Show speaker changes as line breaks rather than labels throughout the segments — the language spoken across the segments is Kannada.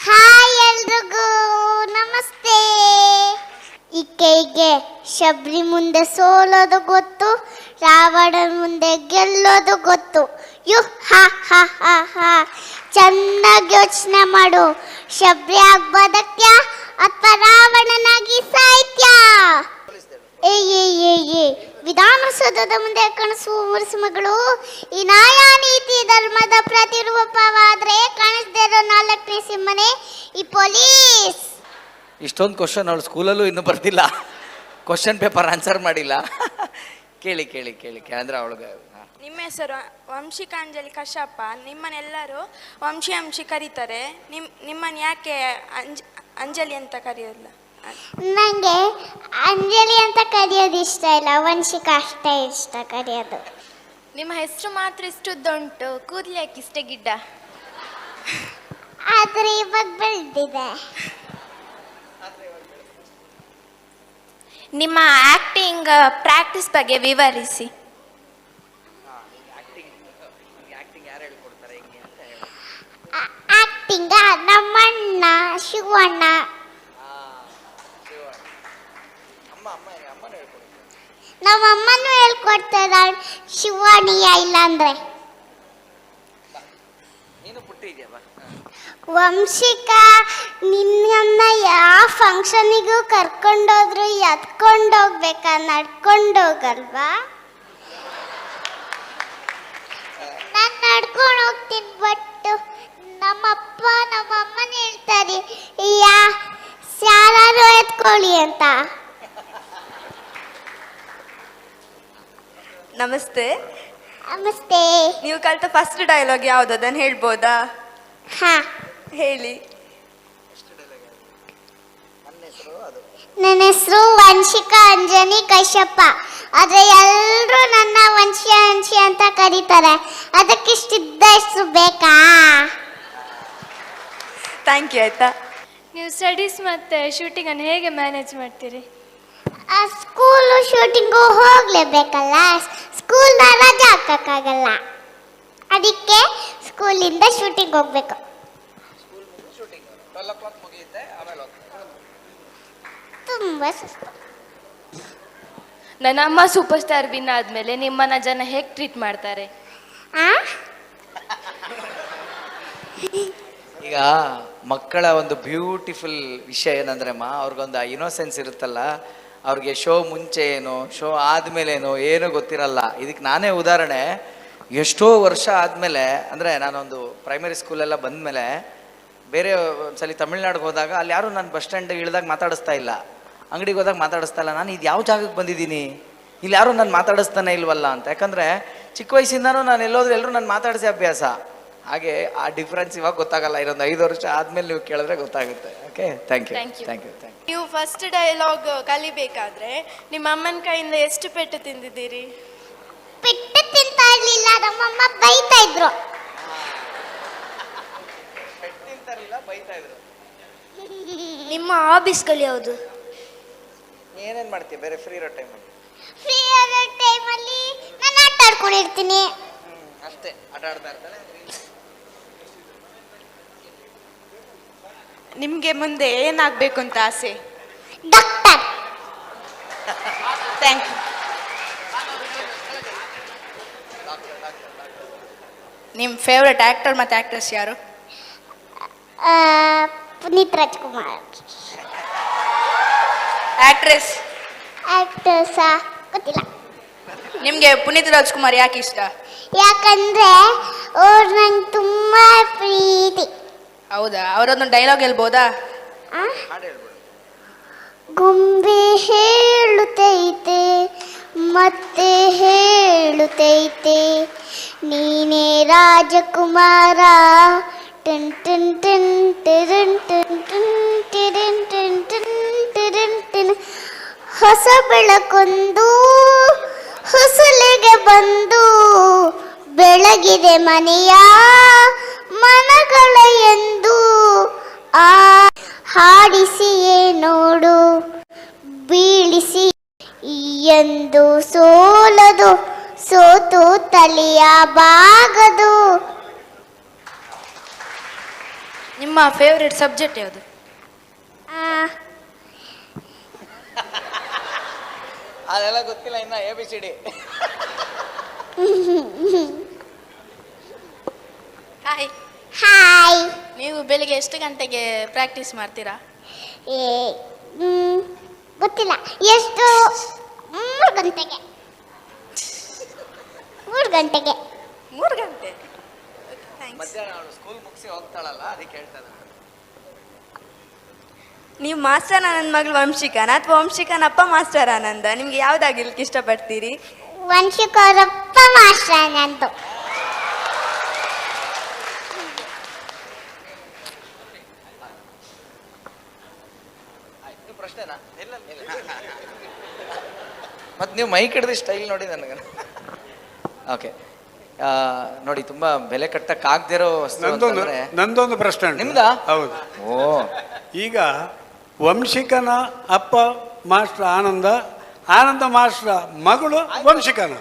ಹಾಯ್ ಎಲ್ರಿಗೂ, ನಮಸ್ತೆ. ಈಕೆಗೆ ಕೈಗೆ ಶಬರಿ ಮುಂದೆ ಸೋಲೋದು ಗೊತ್ತು, ರಾವಣನ ಮುಂದೆ ಗೆಲ್ಲೋದು ಗೊತ್ತು. ಯು, ಹಾ ಹಾ ಹಾ ಹಾ. ಚೆನ್ನಾಗಿ ಯೋಚನೆ ಮಾಡು. ಶಬರಿ ಆಗಿ ಬದಕ್ತ್ಯಾ ಅಥವಾ ರಾವಣನಾಗಿ ಸಾಹಿತ್ಯ ಏ ಏ ಏ ಏ. ವಿಧಾನಸೌಧದ ಮುಂದೆ ಕಾಣಿಸುವ ಮುರುಸುಮಗಳು ಈ ನ್ಯಾಯ ನೀತಿ ಧರ್ಮದ ಪ್ರತಿರೂಪವಾದ್ರೆ ಕಾಣಿಸ್ದೇ ಸಿಂಹನೆ ಈ ಪೊಲೀಸ್!
ಇಷ್ಟೊಂದು ಕ್ವಶನ್ ಅವಳು ಸ್ಕೂಲಲ್ಲೂ ಇನ್ನೂ ಬರ್ತಿಲ್ಲ ಕ್ವಶನ್ ಪೇಪರ್ ಆನ್ಸರ್ ಮಾಡಿಲ್ಲ. ಕೇಳಿ ಕೇಳಿ ಕೇಳಿ ಕೇಳಿ. ಅಂದ್ರೆ ಅವಳಿಗೆ
ನಿಮ್ಮ ಹೆಸರು? ವಂಶಿಕಾಂಜಲಿ ಕಶ್ಯಪ್ಪ ನಿಮ್ಮನ್ನೆಲ್ಲರೂ ವಂಶಿ ಅಂಶಿ ಕರೀತಾರೆ. ನಿಮ್ ನಿಮ್ಮನ್ನು ಯಾಕೆ ಅಂಜ್ ಅಂಜಲಿ ಅಂತ ಕರೆಯೋಲ್ಲ
ನನಗೆ ಅಂಜಲಿ ಅಂತ ಕರೆಯೋದು ಇಷ್ಟ ಇಲ್ಲ. ವಂಶಿಕ ಅಷ್ಟೇ ಇಷ್ಟ ಕರೆಯೋದು.
ನಿಮ್ಮ ಹೆಸರು ಮಾತ್ರ ಇಷ್ಟುದ್ದುಂಟು. ಕೂದಲು ಯಾಕೆ ಇಷ್ಟ ಗಿಡ್ಡ?
ಆದರೆ ಇವಾಗ ಬೆಳೆದಿದೆ.
ನಿಮ್ಮ ಆಕ್ಟಿಂಗ್ ಪ್ರಾಕ್ಟೀಸ್ ಬಗ್ಗೆ ವಿವರಿಸಿ.
ಆಕ್ಟಿಂಗ ನಮ್ಮಣ್ಣ ಶಿವಣ್ಣ. ನಮ್ಮ ಅಮ್ಮನೂ ಇದ್ದಾಳೆ ಶಿವಾಣಿಯ ಇಲ್ಲಾಂದ್ರೆ. ವಂಶಿಕ ನಿನ್ನನ್ನ ಯಾವ ಫಂಕ್ಷನಿಗೂ ಕರ್ಕೊಂಡೋದ್ರು ಎತ್ಕೊಂಡೋಗ್ಬೇಕಾ? ನಡ್ಕೊಂಡೋಗಲ್ವಾ? ನಾನು ನಡ್ಕೊಂಡು ಹೋಗ್ತೀನಿ ಬಟ್ ನಮ್ಮಪ್ಪ ನಮ್ಮ ಅಮ್ಮನ ಹೇಳ್ತಾರೆ ಯಾ ಯಾರು ಎತ್ಕೊಳ್ಳಿ ಅಂತ.
ನಮಸ್ತೆ.
ನಮಸ್ತೆ.
ನೀವು ಕಲಿತ ಫಸ್ಟ್ ಡೈಲಾಗ್ ಯಾವ್ದು? ಅದನ್ನು ಹೇಳ್ಬೋದಾ?
ಹಾ.
ಹೇಳಿ.
ನನ್ನ ಹೆಸರು ವಂಶಿಕಾ ಅಂಜನಿ ಕಶ್ಯಪ್ಪ ಆದ್ರೆ ಎಲ್ಲರೂ ನನ್ನ ವಂಶಿ ಅಂಶಿ ಅಂತ ಕರೀತಾರೆ. ಅದಕ್ಕಿಷ್ಟಿದ್ದ ಹೆಸರು ಬೇಕಾ?
ಥ್ಯಾಂಕ್ ಯು ಆಯ್ತಾ?
ನೀವು ಸ್ಟಡೀಸ್ ಮತ್ತು ಶೂಟಿಂಗನ್ನು ಹೇಗೆ ಮ್ಯಾನೇಜ್ ಮಾಡ್ತೀರಿ?
ಆ ಸ್ಕೂಲು ಶೂಟಿಂಗು ಹೋಗ್ಲೇಬೇಕಲ್ಲ? ಸ್ಕೂಲ್ನ ರಜೆ ಹಾಕಕ್ಕಾಗಲ್ಲ. ಅದಕ್ಕೆ ಸ್ಕೂಲಿಂದ ಶೂಟಿಂಗ್ ಹೋಗ್ಬೇಕು. ತುಂಬಾ ಸುಸ್ತು.
ನನ್ನ ಅಮ್ಮ ಸೂಪರ್ ಸ್ಟಾರ್ ವಿನ್ ಆದ್ಮೇಲೆ ನಿಮ್ಮನ್ನ ಜನ ಹೇಗ್ ಟ್ರೀಟ್ ಮಾಡ್ತಾರೆ?
ಆ?
ಈಗ ಮಕ್ಕಳ ಒಂದು ಬ್ಯೂಟಿಫುಲ್ ವಿಷಯ ಏನಂದ್ರೆ ಅಮ್ಮ ಅವ್ರಿಗೊಂದು ಇನ್ನೋಸೆನ್ಸ್ ಇರುತ್ತಲ್ಲ ಅವ್ರಿಗೆ ಶೋ ಮುಂಚೆ ಏನು ಶೋ ಆದ್ಮೇಲೆ ಏನು ಏನೂ ಗೊತ್ತಿರಲ್ಲ. ಇದಕ್ಕೆ ನಾನೇ ಉದಾಹರಣೆ. ಎಷ್ಟೋ ವರ್ಷ ಆದಮೇಲೆ ಅಂದರೆ ನಾನೊಂದು ಪ್ರೈಮರಿ ಸ್ಕೂಲೆಲ್ಲ ಬಂದಮೇಲೆ ಬೇರೆ ಒಂದ್ಸಲಿ ತಮಿಳ್ನಾಡಿಗೆ ಹೋದಾಗ ಅಲ್ಲಿ ಯಾರು ನಾನು ಬಸ್ ಸ್ಟ್ಯಾಂಡ್ ಇಳಿದಾಗ ಮಾತಾಡಿಸ್ತಾ ಇಲ್ಲ. ಅಂಗಡಿಗೆ ಹೋದಾಗ ಮಾತಾಡಿಸ್ತಾ ಇಲ್ಲ. ನಾನು ಇದು ಯಾವ ಜಾಗಕ್ಕೆ ಬಂದಿದ್ದೀನಿ? ಇಲ್ಲಿ ಯಾರು ನಾನು ಮಾತಾಡಿಸ್ತಾನೆ ಇಲ್ವಲ್ಲ ಅಂತ. ಯಾಕಂದರೆ ಚಿಕ್ಕ ವಯಸ್ಸಿಂದನೂ ನಾನು ಎಲ್ಲೋದ್ರೆ ಎಲ್ಲರೂ ನಾನು ಮಾತಾಡಿಸಿ ಅಭ್ಯಾಸ. ಹಾಗೆ ಆ ಡಿಫ್ರೆನ್ಸ್ ಇವಾಗ ಗೊತ್ತಾಗಲ್ಲ. ಇನ್ನೊಂದು ಐದು ವರ್ಷ ಆದಮೇಲೆ ನೀವು ಕೇಳಿದ್ರೆ ಗೊತ್ತಾಗುತ್ತೆ. Okay thank you thank you thank you
ನೀವು ಫಸ್ಟ್ ಡೈಲಾಗ್ ಕಲಿಬೇಕಾದ್ರೆ ನಿಮ್ಮ ಅಮ್ಮನ ಕೈಯಿಂದ ಎಷ್ಟು ಪೆಟ್ಟು ತಿಂದಿದ್ದೀರಿ?
ಪೆಟ್ಟು ತಿಂತಾ ಇರ್ಲಿಲ್ಲ ನಮ್ಮಮ್ಮ ಬೈತಾ ಇದ್ರು.
ಯು ಬೈತಾ ಇದ್ರು.
ನಿಮ್ಮ ಹಾಬೀಸ್ಗಳು ಯಾವುದು?
ಏನೇನು ಮಾಡ್ತೀಯ? ಬೇರೆ ಫ್ರೀ ಇರೋ ಟೈಮಲ್ಲಿ
ಫ್ರೀ ಟೈಮ್ ಟೈಮಲ್ಲಿ ನಾನು ಆಟ ಆಡ್ಕೊಂಡಿರ್ತೀನಿ.
ಅಷ್ಟೇ. ಆಟ ಆಡ್ತಾ ಇರ್ತಾನೆ
ನಿಮಗೆ ಮುಂದೆ ಏನಾಗಬೇಕು ಅಂತ ಆಸೆ?
ಡಾಕ್ಟರ್.
ಥ್ಯಾಂಕ್ ಯು ನಿಮ್ಮ ಫೇವ್ರೆಟ್ ಆ್ಯಕ್ಟರ್ ಮತ್ತು ಆ್ಯಕ್ಟ್ರೆಸ್ ಯಾರು?
ಪುನೀತ್ ರಾಜ್ಕುಮಾರ್.
ಆ್ಯಕ್ಟ್ರೆಸ್
ಆ್ಯಕ್ಟ್ರೆಸ್ ಗೊತ್ತಿಲ್ಲ.
ನಿಮಗೆ ಪುನೀತ್ ರಾಜ್ಕುಮಾರ್ ಯಾಕೆ ಇಷ್ಟ?
ಯಾಕಂದ್ರೆ ಅವ್ರು ನಂಗೆ ತುಂಬಾ ಪ್ರೀತಿ.
ಹೌದಾ? ಅವರೊಂದು ಡೈಲಾಗ್ ಹೇಳ್ಬೋದಾ?
ಗೊಂಬೆ ಹೇಳುತ್ತೈತೆ ಮತ್ತೆ ಹೇಳುತ್ತೈತೆ ನೀನೇ ರಾಜಕುಮಾರ. ಟನ್ ಟನ್ ಟನ್ ಟನ್ ಟನ್ ಟನ್ ಟಿರನ್ ಟನ್ ಟನ್ ಟಿರನ್ ಟನ್. ಹೊಸ ಬೆಳಕೊಂದು ಹೊಸಲಿಗೆ ಬಂದು ಬೆಳಗಿದೆ ಮನೆಯ ಮನಗಳ ಎಂದು ಆ ಹಾಡಿಸಿಯೇ ನೋಡು ಬೀಳಿಸಿ ಎಂದು ಸೋಲದು ಸೋತು ತಲೆಯ ಬಾಗದು.
ನಿಮ್ಮ ಫೇವ್ರೆಟ್ ಸಬ್ಜೆಕ್ಟ್ ಯಾವುದು?
ಆ,
ಅದೆಲ್ಲ ಗೊತ್ತಿಲ್ಲ ಇನ್ನ A B C D
hi
hi
ನೀವು ಬೆಳಿಗ್ಗೆ ಎಷ್ಟು ಗಂಟೆಗೆ ಪ್ರಾಕ್ಟೀಸ್ ಮಾಡ್ತೀರಾ?
ಏ ಮ್, ಗೊತ್ತಿಲ್ಲ. ಎಷ್ಟು? ಮೂರು ಗಂಟೆಗೆ. ಮೂರು ಗಂಟೆಗೆ.
ಮೂರು ಗಂಟೆ. ಥ್ಯಾಂಕ್ಸ್
ಮಧ್ಯಾಹ್ನ ಅವಳು ಸ್ಕೂಲ್ ಮುಗಿಸಿ ಹೋಗ್ತಾಳಲ್ಲ ಅದಕ್ಕೆ ಹೇಳ್ತಾ ಇದ್ದಾಳೆ.
ನೀವು ಮಾಸ್ಟರ್ ಆನಂದ್ ಮಗಳು ವಂಶಿಕನ ಅಥವಾ ವಂಶಿಕನ ಅಪ್ಪ ಮಾಸ್ಟರ್ ಆನಂದ ನಿಮ್ಗೆ ಯಾವ್ದಾಗಿರ್ಲಿಕ್ಕೆ ಇಷ್ಟಪಡ್ತೀರಿ?
ವಂಶಿಕರಪ್ಪ ಮಾಸ್ಟರ್ ನಂದು.
ಇಲ್ಲ ಮತ್ತೆ ನೀವು ಮೈಕ್ ಹಿಡಿದು ಸ್ಟೈಲ್ ನೋಡಿ ನನಗೆ. ಓಕೆ ನೋಡಿ ತುಂಬಾ ಬೆಲೆ ಕಟ್ಟಕ್ಕಾಗ್ದಿರೋ
ನಂದೊಂದು ನಂದೊಂದು ಪ್ರಶ್ನೆ
ನಿಮ್ದ?
ಹೌದು.
ಓ.
ಈಗ ವಂಶಿಕನ ಅಪ್ಪ ಮಾಸ್ಟರ್ ಆನಂದ ಆನಂದ ಮಾಸ್ಟರ್ ಮಗಳು ವಂಶಿಕನ.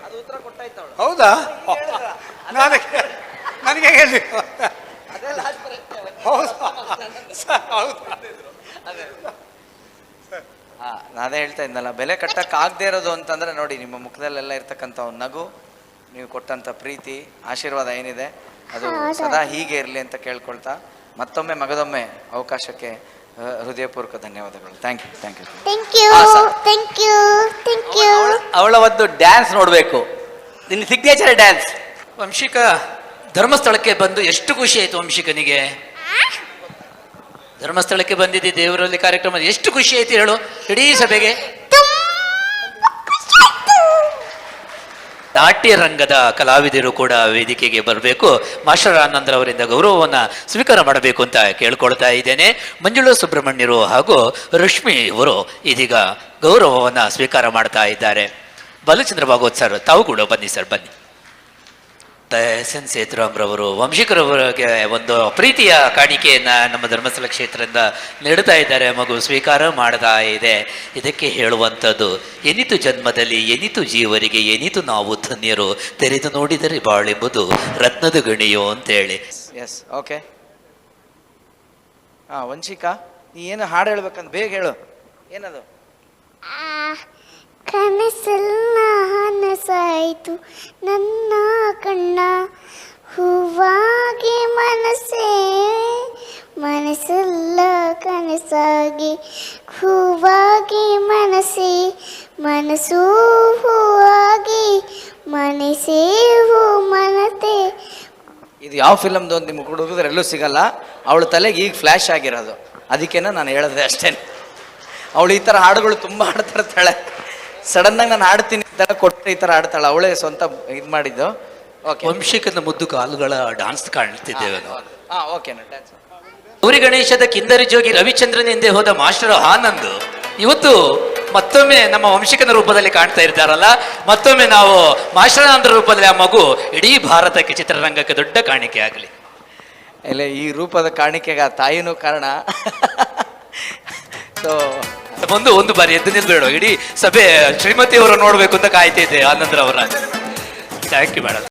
ಹೌದಾ? ನನಗೆ ನನಗೆ ಹೇಳಿ ಹೌದಾ ಸ- ಹೌದಾ
ಹಾ ಅದೇ ಹೇಳ್ತಾ ಇದ್ನಲ್ಲ ಬೆಲೆ ಕಟ್ಟಕ್ಕೆ ಆಗದೆ ಇರೋದು ಅಂತಂದ್ರೆ ನೋಡಿ ನಿಮ್ಮ ಮುಖದಲ್ಲೆಲ್ಲ ಇರ್ತಕ್ಕಂಥ ಒಂದು ನಗು ನೀವು ಕೊಟ್ಟಂತ ಪ್ರೀತಿ ಆಶೀರ್ವಾದ ಏನಿದೆ ಅದು ಸದಾ ಹೀಗೆ ಇರಲಿ ಅಂತ ಕೇಳ್ಕೊಳ್ತಾ ಮತ್ತೊಮ್ಮೆ ಮಗದೊಮ್ಮೆ ಅವಕಾಶಕ್ಕೆ ಹೃದಯಪೂರ್ವಕ ಧನ್ಯವಾದಗಳು. Thank you thank you
thank you
sir.
Thank you thank you
ಅವಳ ಒಂದು ಡ್ಯಾನ್ಸ್ ನೋಡಬೇಕು. ನಿನ್ನ ಸಿಗ್ನೇಚರ್ ಡ್ಯಾನ್ಸ್
ವಂಶಿಕ ಧರ್ಮಸ್ಥಳಕ್ಕೆ ಬಂದು ಎಷ್ಟು ಖುಷಿ ಆಯಿತು ವಂಶಿಕನಿಗೆ? ಧರ್ಮಸ್ಥಳಕ್ಕೆ ಬಂದಿದ್ದೆ ದೇವರಲ್ಲಿ ಕಾರ್ಯಕ್ರಮ, ಎಷ್ಟು ಖುಷಿ ಐತಿ ಹೇಳು. ಇಡೀ ಸಭೆಗೆ. ನಾಟ್ಯ ರಂಗದ ಕಲಾವಿದರು ಕೂಡ ವೇದಿಕೆಗೆ ಬರಬೇಕು. ಮಾಸ್ಟರ್ ಆನಂದ್ ಅವರಿಂದ ಗೌರವವನ್ನು ಸ್ವೀಕಾರ ಮಾಡಬೇಕು ಅಂತ ಕೇಳ್ಕೊಳ್ತಾ ಇದ್ದೇನೆ. ಮಂಜುಳಾ ಸುಬ್ರಹ್ಮಣ್ಯರು ಹಾಗೂ ರಶ್ಮಿ ಇವರು ಇದೀಗ ಗೌರವವನ್ನು ಸ್ವೀಕಾರ ಮಾಡ್ತಾ ಇದ್ದಾರೆ. ಬಾಲಚಂದ್ರ ಭಾಗವತ್ ಸರ್, ತಾವು ಕೂಡ ಬನ್ನಿ ಸರ್, ಬನ್ನಿ. ಎಸ್ ಎನ್ ಸೇತುರಾಮ್ರವರು ವಂಶಿಕರವರಿಗೆ ಒಂದು ಪ್ರೀತಿಯ ಕಾಣಿಕೆಯನ್ನು ನಮ್ಮ ಧರ್ಮಸ್ಥಳ ಕ್ಷೇತ್ರದಿಂದ ನೀಡ್ತಾ ಇದ್ದಾರೆ. ಮಗು ಸ್ವೀಕಾರ ಮಾಡ್ತಾ ಇದೆ. ಇದಕ್ಕೆ ಹೇಳುವಂಥದ್ದು ಎನಿತು ಜನ್ಮದಲ್ಲಿ ಎನಿತು ಜೀವರಿಗೆ ಎನಿತು ನಾವು ಧನ್ಯರು. ತೆರೆದು ನೋಡಿದರೆ ಬಾಳೆಂಬುದು ರತ್ನದ ಗಣಿಯೋ ಅಂತೇಳಿ.
ಎಸ್ ಓಕೆ ಹಾ ವಂಶಿಕಾ ನೀ ಏನು ಹಾಡು ಹೇಳ್ಬೇಕಂತ ಬೇಗ ಹೇಳು. ಏನದು?
ಕನಸಲ್ಲ ಕನಸೆಲ್ಲ ಹನಸಾಯಿತು ನನ್ನ ಕನಸಾಗಿ ಹೂವಾಗಿ ಮನಸಿ ಮನಸ್ಸು ಹೂವಾಗಿ ಮನಸ್ಸೇ ಹೂ ಮನತೆ.
ಇದು ಯಾವ ಫಿಲಮ್ದು ಒಂದು ನಿಮ್ಗೆ ಹುಡುಗಿದ್ರೆ ಎಲ್ಲೂ ಸಿಗಲ್ಲ. ಅವಳ ತಲೆಗೆ ಈಗ ಫ್ಲ್ಯಾಶ್ ಆಗಿರೋದು. ಅದಕ್ಕೇನ ನಾನು ಹೇಳಿದೆ ಅಷ್ಟೇ. ಅವಳು ಈ ಥರ ಹಾಡುಗಳು ತುಂಬ ಹಾಡ್ತಾ ಇರ್ತಾಳೆ ಸಡನ್ನಾಗಿ ನಾನು ಹಾಡ್ತೀನಿ ಅಂತ ಕೊಟ್ಟರೆ ಈ ಥರ ಹಾಡ್ತಾಳೆ. ಅವಳೇ ಸ್ವಂತ ಇದು ಮಾಡಿದ್ದು. ಓಕೆ
ವಂಶಿಕದ ಮುದ್ದು ಕಾಲುಗಳ ಡಾನ್ಸ್ ಕಾಣ್ತಿದ್ದೇವೆ ನಾವು.
ಹಾಂ ಓಕೆ ಡ್ಯಾನ್ಸ್
ಗೌರಿ ಗಣೇಶದ ಕಿಂದರಿ ಜೋಗಿ ರವಿಚಂದ್ರನ ಹಿಂದೆ ಹೋದ ಮಾಸ್ಟರ್ ಆನಂದ್ ಇವತ್ತು ಮತ್ತೊಮ್ಮೆ ನಮ್ಮ ವಂಶಿಕನ ರೂಪದಲ್ಲಿ ಕಾಣ್ತಾ ಇರ್ತಾರಲ್ಲ ಮತ್ತೊಮ್ಮೆ ನಾವು ಮಾಸ್ಟರ್ ಆನಂದ್ ರೂಪದಲ್ಲಿ ಆ ಮಗು ಇಡೀ ಭಾರತಕ್ಕೆ ಚಿತ್ರರಂಗಕ್ಕೆ ದೊಡ್ಡ ಕಾಣಿಕೆ ಆಗಲಿ.
ಇಲ್ಲ ಈ ರೂಪದ ಕಾಣಿಕೆಗೆ ಆ ತಾಯಿನೂ ಕಾರಣ. ಸೊ
ಒಂದು ಒಂದು ಬಾರಿ ಎದ್ದು ನಿಲ್ಬೇಡ ಇಡೀ ಸಭೆ ಶ್ರೀಮತಿ ಅವರು ನೋಡಬೇಕು ಅಂತ ಕಾಯ್ತಿದ್ದೆ ಆನಂದ್ರ ಅವರ ಥ್ಯಾಂಕ್ ಯು ಮೇಡಮ್